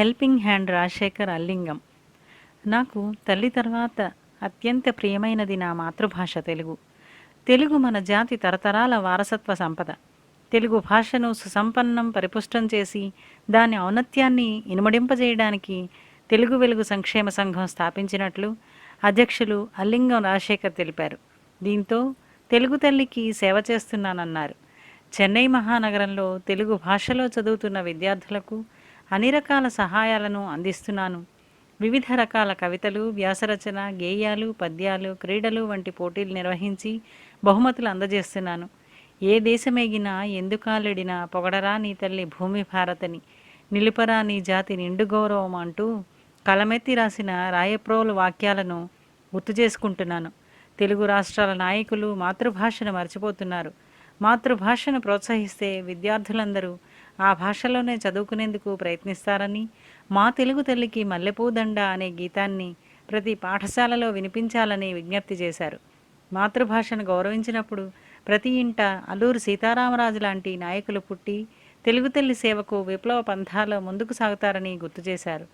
Helping hand Rajasekhar అల్లింగం. నాకు తల్లి తర్వాత అత్యంత ప్రియమైనది నా మాతృభాష తెలుగు. తెలుగు మన జాతి తరతరాల వారసత్వ సంపద. తెలుగు భాషను సుసంపన్నం పరిపుష్టం చేసి దాని ఔన్నత్యాన్ని ఇనుమడింపజేయడానికి తెలుగు వెలుగు సంక్షేమ సంఘం స్థాపించినట్లు అధ్యక్షులు అల్లింగం రాజశేఖర్ తెలిపారు. దీంతో తెలుగు తల్లికి సేవ చేస్తున్నానన్నారు. చెన్నై మహానగరంలో తెలుగు భాషలో చదువుతున్న విద్యార్థులకు అన్ని రకాల సహాయాలను అందిస్తున్నాను. వివిధ రకాల కవితలు వ్యాసరచన గేయాలు పద్యాలు క్రీడలు వంటి పోటీలు నిర్వహించి బహుమతులు అందజేస్తున్నాను. ఏ దేశమేగినా ఎందుకాలెడినా పొగడరా నీ తల్లి భూమి భారతని నిలుపరా నీ జాతి నిండు గౌరవం అంటూ కలమెత్తి రాసిన రాయప్రోలు వాక్యాలను గుర్తు చేసుకుంటున్నాను. తెలుగు రాష్ట్రాల నాయకులు మాతృభాషను మర్చిపోతున్నారు. మాతృభాషను ప్రోత్సహిస్తే విద్యార్థులందరూ ఆ భాషలోనే చదువుకునేందుకు ప్రయత్నిస్తారని మా తెలుగు తల్లికి మల్లెపూదండ అనే గీతాన్ని ప్రతి పాఠశాలలో వినిపించాలని విజ్ఞప్తి చేశారు. మాతృభాషను గౌరవించినప్పుడు ప్రతి ఇంట అల్లూరు సీతారామరాజు లాంటి నాయకులు పుట్టి తెలుగు తల్లి సేవకు విప్లవ పంథాలో ముందుకు సాగుతారని గుర్తు చేశారు.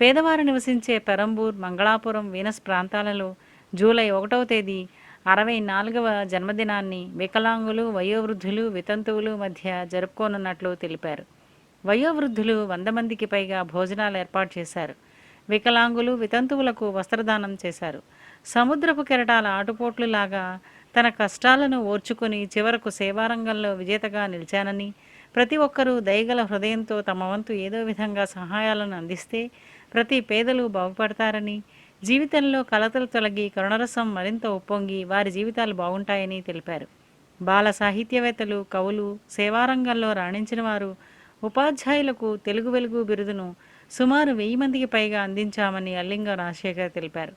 పేదవారు నివసించే పెరంబూర్ మంగళాపురం వీనస్ ప్రాంతాలలో జూలై ఒకటవ తేదీ అరవై నాలుగవ జన్మదినాన్ని వికలాంగులు వయోవృద్ధులు వితంతువులు మధ్య జరుపుకోనున్నట్లు తెలిపారు. వయోవృద్ధులు వంద మందికి పైగా భోజనాలు ఏర్పాటు చేశారు. వికలాంగులు వితంతువులకు వస్త్రదానం చేశారు. సముద్రపు కెరటాల ఆటుపోట్లు లాగా తన కష్టాలను ఓర్చుకుని చివరకు సేవారంగంలో విజేతగా నిలిచానని ప్రతి ఒక్కరూ దయగల హృదయంతో తమ వంతు ఏదో విధంగా సహాయాలను అందిస్తే ప్రతి పేదలు బాగుపడతారని జీవితంలో కలతలు తొలగి కరుణరసం మరింత ఉప్పొంగి వారి జీవితాలు బాగుంటాయని తెలిపారు. బాల సాహిత్యవేత్తలు కవులు సేవారంగంలో రాణించిన వారు ఉపాధ్యాయులకు తెలుగు వెలుగు బిరుదును సుమారు వెయ్యి మందికి పైగా అందించామని అల్లింగ రాజశేఖర్ తెలిపారు.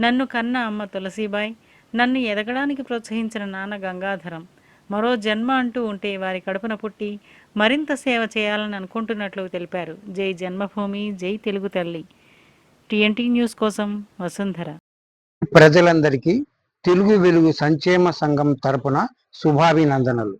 నన్ను కన్న అమ్మ తులసీబాయ్ నన్ను ఎదగడానికి ప్రోత్సహించిన నాన్న గంగాధరం మరో జన్మ అంటూ ఉంటే వారి కడుపున పుట్టి మరింత సేవ చేయాలని అనుకుంటున్నట్లు తెలిపారు. జై జన్మభూమి జై తెలుగు తల్లి. టీఎన్టీ న్యూస్ కోసం వసుంధర. ప్రజలందరికీ తెలుగు వెలుగు సంక్షేమ సంఘం తరపున శుభాభినందనలు.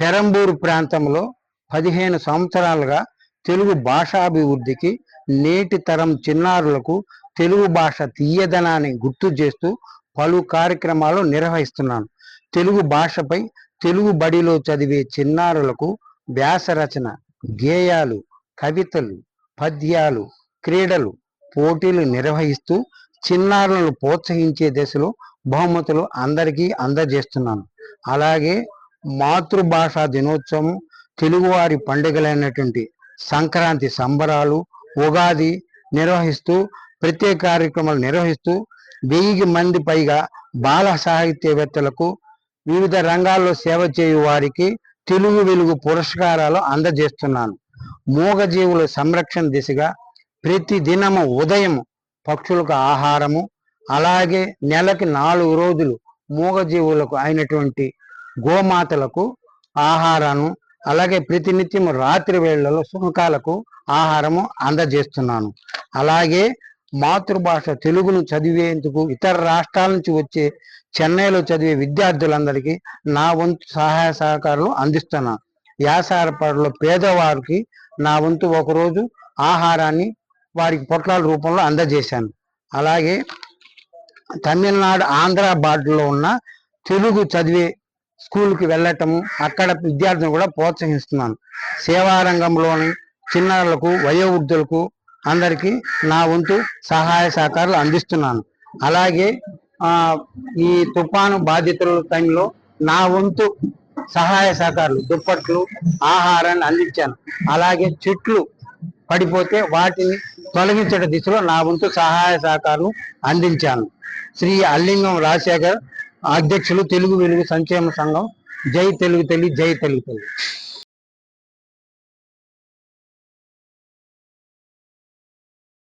పెరంబూరు ప్రాంతంలో పదిహేను సంవత్సరాలుగా తెలుగు భాషాభివృద్ధికి నేటి తరం చిన్నారులకు తెలుగు భాష తీయదనాన్ని గుర్తు చేస్తూ పలు కార్యక్రమాలు నిర్వహిస్తున్నాను. తెలుగు భాషపై తెలుగు బడిలో చదివే చిన్నారులకు వ్యాస రచన గేయాలు కవితలు పద్యాలు క్రీడలు పోటీలు నిర్వహిస్తూ చిన్నారులను ప్రోత్సహించే దశలో బహుమతులు అందరికీ అందజేస్తున్నాను. అలాగే మాతృభాషా దినోత్సవం తెలుగువారి పండుగలైనటువంటి సంక్రాంతి సంబరాలు ఉగాది నిర్వహిస్తూ ప్రత్యేక కార్యక్రమాలు నిర్వహిస్తూ వెయ్యి మంది పైగా బాల సాహిత్యవేత్తలకు వివిధ రంగాల్లో సేవ చేయు వారికి తెలుగు వెలుగు పురస్కారాలు అందజేస్తున్నాను. మూగజీవుల సంరక్షణ దిశగా ప్రతి దినము ఉదయం పక్షులకు ఆహారము అలాగే నెలకి నాలుగు రోజులు మూగజీవులకు అయినటువంటి గోమాతలకు ఆహారాన్ని అలాగే ప్రతినిత్యం రాత్రి వేళలో సునకాలకు ఆహారము అందజేస్తున్నాను. అలాగే మాతృభాష తెలుగును చదివేందుకు ఇతర రాష్ట్రాల నుంచి వచ్చే చెన్నైలో చదివే విద్యార్థులందరికీ నా వంతు సహాయ సహకారాలు అందిస్తున్నాను యాసారపాడులో పేదవారికి నా వంతు ఒకరోజు ఆహారాన్ని వారికి పొట్లాల రూపంలో అందజేశాను. అలాగే తమిళనాడు ఆంధ్ర బార్డర్లో ఉన్న తెలుగు చదివే స్కూల్కి వెళ్ళటము అక్కడ విద్యార్థులను కూడా ప్రోత్సహిస్తున్నాను. సేవారంగంలోని చిన్నారులకు వయోవృద్ధులకు అందరికీ నా వంతు సహాయ సహకారాలు అందిస్తున్నాను. అలాగే ఈ తుఫాను బాధితుల టైంలో నా వంతు సహాయ సహకారాలు దుప్పట్లు ఆహారాన్ని అందించాను. అలాగే చెట్లు పడిపోతే వాటిని తొలగించడం దిశలో నా వంతు సహాయ సహకారం అందించాను. శ్రీ అల్లింగం రాజశేఖర్ అధ్యక్షులు తెలుగు వెలుగు సంక్షేమ సంఘం. జై తెలుగు తల్లి జై తెలుగు తల్లి.